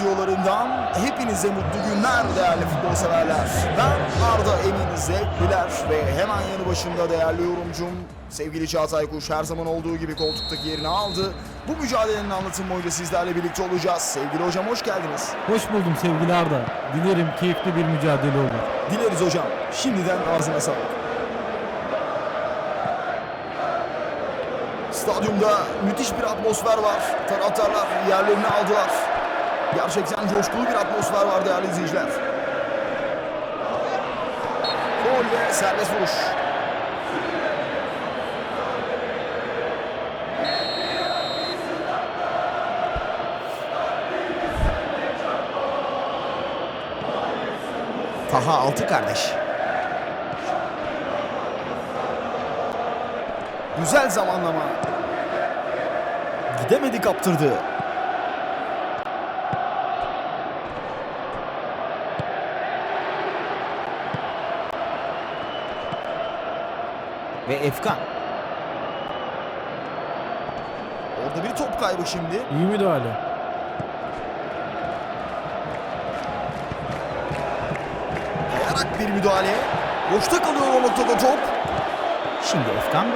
stüdyolarından hepinize mutlu günler değerli futbol severler. Ben Arda Emin Zevkliler ve hemen yanı başında değerli yorumcum sevgili Çağatay Kuş her zaman olduğu gibi koltuktaki yerini aldı. Bu mücadelenin anlatım boyunca sizlerle birlikte olacağız. Sevgili hocam hoş geldiniz. Hoş buldum sevgili Arda. Dilerim keyifli bir mücadele olur. Dileriz hocam. Şimdiden ağzına sağlık. Stadyumda müthiş bir atmosfer var. Taraftarlar yerlerini aldılar. Gerçekten coşkulu bir atmosfer var değerli izleyiciler. Gol ve serbest vuruş. Taha altı kardeş. Güzel zamanlama. Gidemedi kaptırdı. Ve Efkan. Orada bir top kaybı şimdi. İyi müdahale. Kayarak bir müdahale. Boşta kalıyor o noktada top. Şimdi Efkan.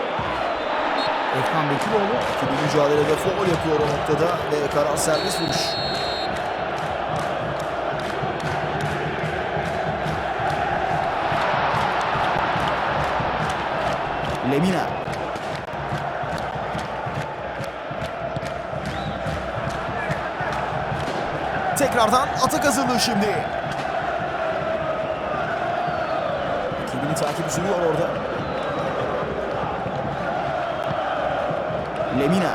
Efkan Bekiroğlu ikili mücadelede foul yapıyor o noktada ve karar serbest vuruş. Lemina. Tekrardan atak hazırlığı şimdi. Rakibini takip sürüyor orada. Lemina.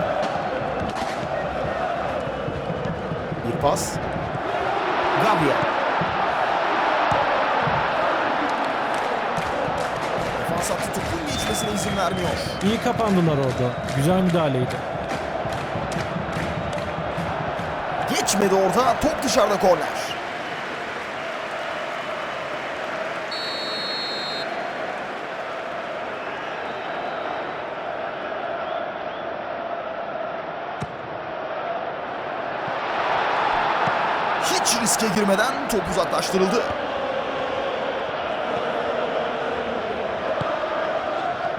Bir pas. Gabriel. Geçmesine izin vermiyor. İyi kapandılar orada. Güzel müdahaleydi. Geçmedi orada. Top dışarıda korner. Hiç riske girmeden top uzaklaştırıldı.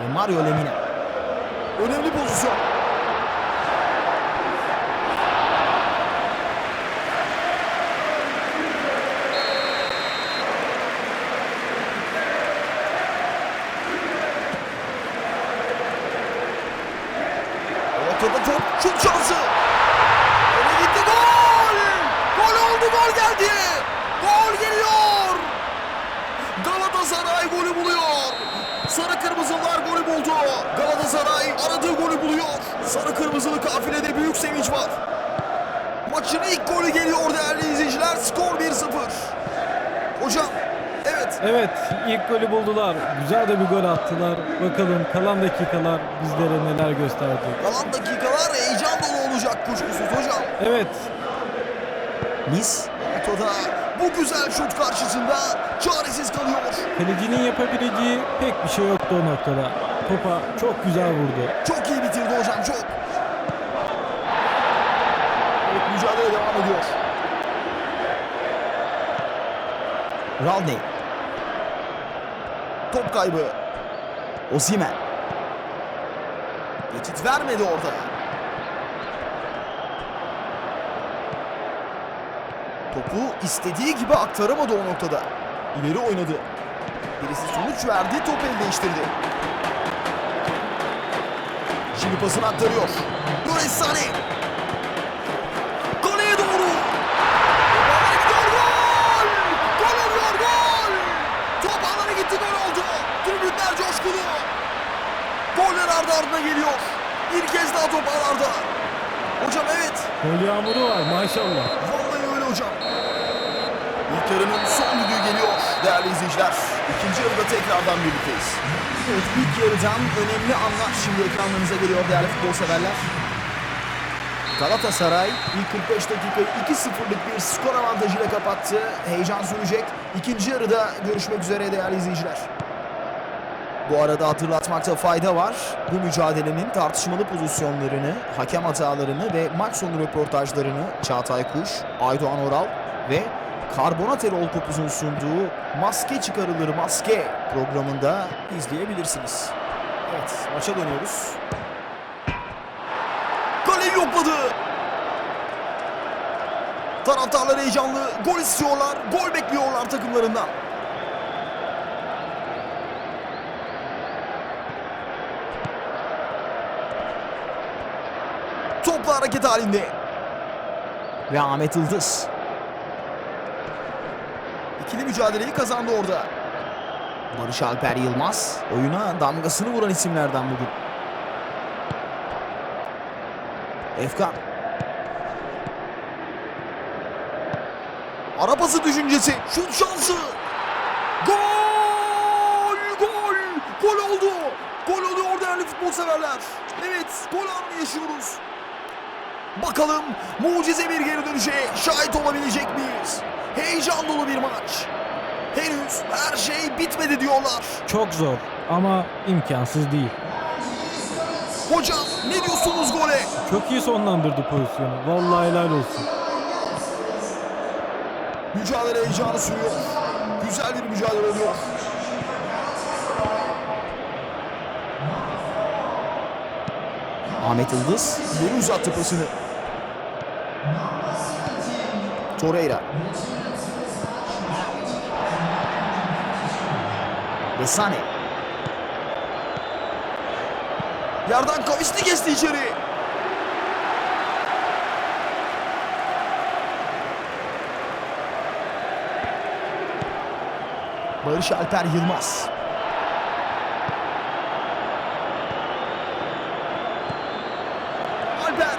Ve Mario Lemina. Önemli pozisyon. Ortada top şut şansı. Öne gitti gol. Gol oldu gol geldi. Gol geliyor. Galatasaray golü buluyor. Sarı kırmızılar buldu. Galatasaray aradığı golü buluyor. Sarı kırmızılı kafilede büyük sevinç var. Maçın ilk golü geliyor değerli izleyiciler. Skor 1-0. Hocam evet Evet ilk golü buldular. Güzel de bir gol attılar. Bakalım kalan dakikalar bizlere neler gösterecek. kalan dakikalar heyecan dolu olacak kuşkusuz hocam. Evet Mis ortada bu güzel şut karşısında çaresiz kalıyor. kalecinin yapabileceği pek bir şey yoktu o noktada. Topa çok güzel vurdu. Çok iyi bitirdi hocam çok. Evet mücadele devam ediyor. Ralney. Top kaybı. Osimhen. Geçit vermedi orada. Topu istediği gibi aktaramadı o noktada. İleri oynadı. Birisi sonuç verdi, top el değiştirdi. Şimdi pasını aktarıyor. Loris Sane. Goleye doğru. Gidiyor gol. Gol oluyor gol. Top alana gitti gol oldu. Tribünler coşkulu. Goller ardı ardına geliyor. Bir kez daha top ağlarda. Hocam evet. Gol yağmuru var maşallah. Vallahi öyle hocam. İlk yarının son düdüğü geliyor değerli izleyiciler. İkinci yarıda tekrardan birlikteyiz. Evet ilk yarıdan önemli anlar şimdi ekranlarınıza geliyor değerli futbol severler. Galatasaray ilk 45 dakikayı 2-0'lık bir skor avantajıyla kapattı. Heyecan sürecek. İkinci yarıda görüşmek üzere değerli izleyiciler. Bu arada hatırlatmakta fayda var. Bu mücadelenin tartışmalı pozisyonlarını, hakem hatalarını ve maç sonu röportajlarını Çağatay Kuş, Aydoğan Oral ve Karbonat Erol Kopuz'un sunduğu Maske Çıkarılır Maske programında izleyebilirsiniz. Evet, maça dönüyoruz. Kaleyi yokladı. Taraftarlar heyecanlı. Gol istiyorlar. Gol bekliyorlar takımlarından. Topla hareket halinde. Ve Ahmet Yıldız. İkili mücadeleyi kazandı orada. Barış Alper Yılmaz oyuna damgasını vuran isimlerden bugün. Efkan. Arabası düşüncesi. Şut şansı. Gol! Gol! Gol oldu. Gol oluyor değerli futbol severler. Evet, gol anını yaşıyoruz. Bakalım mucize bir geri dönüşe şahit olabilecek miyiz? Heyecan dolu bir maç. Henüz her şey bitmedi diyorlar. Çok zor ama imkansız değil. Hocam ne diyorsunuz gole? Çok iyi sonlandırdı pozisyonu. Vallahi helal olsun. Mücadele heyecanı sürüyor. Güzel bir mücadele oluyor. Ahmet Yıldız geri uzattı pasını. Torreira. Ve Sane. Yerden kavisli geçti içeri. Barış Alper Yılmaz. Alper.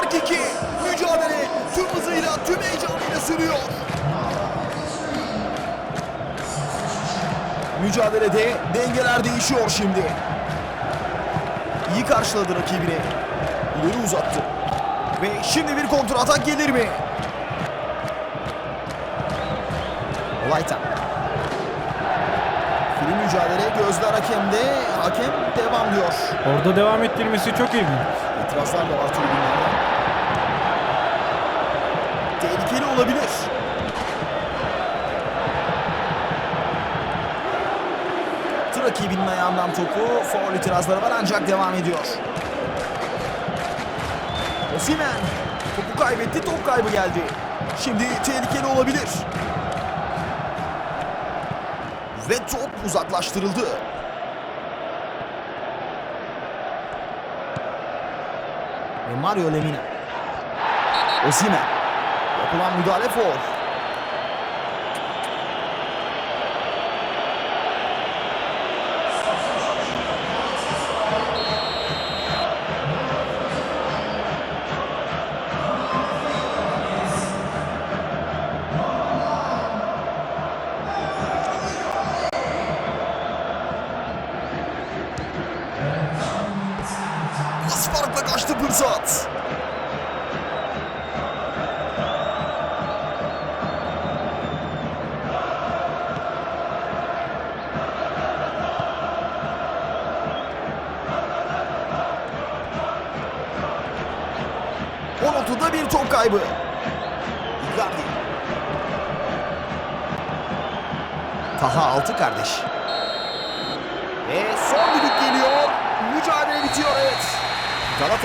Fark 2. Mücadele tüm hızıyla, tüm heyecanıyla sürüyor. Mücadelede dengeler değişiyor şimdi. İyi karşıladı rakibini. İleri uzattı. Ve şimdi bir kontrol atak gelir mi? Olaytan. Film mücadele gözler hakemde. Hakem devam diyor. Orada devam ettirmesi çok ilginç. İtirazlar da var tribünlerden. Tehlikeli olabilir. Rakibinin ayağından topu. Foul itirazları var ancak devam ediyor. Osimhen topu kaybetti. Top kaybı geldi. Şimdi tehlikeli olabilir. Ve top uzaklaştırıldı. Ve Mario Lemina. Osimhen yapılan müdahale for. Pas farkla kaçtı Bırsat. Onotu'da bir top kaybı. Icardi. Taha altı kardeş. Ve son düdük geliyor. Mücadele bitiyor evet. Galatasaray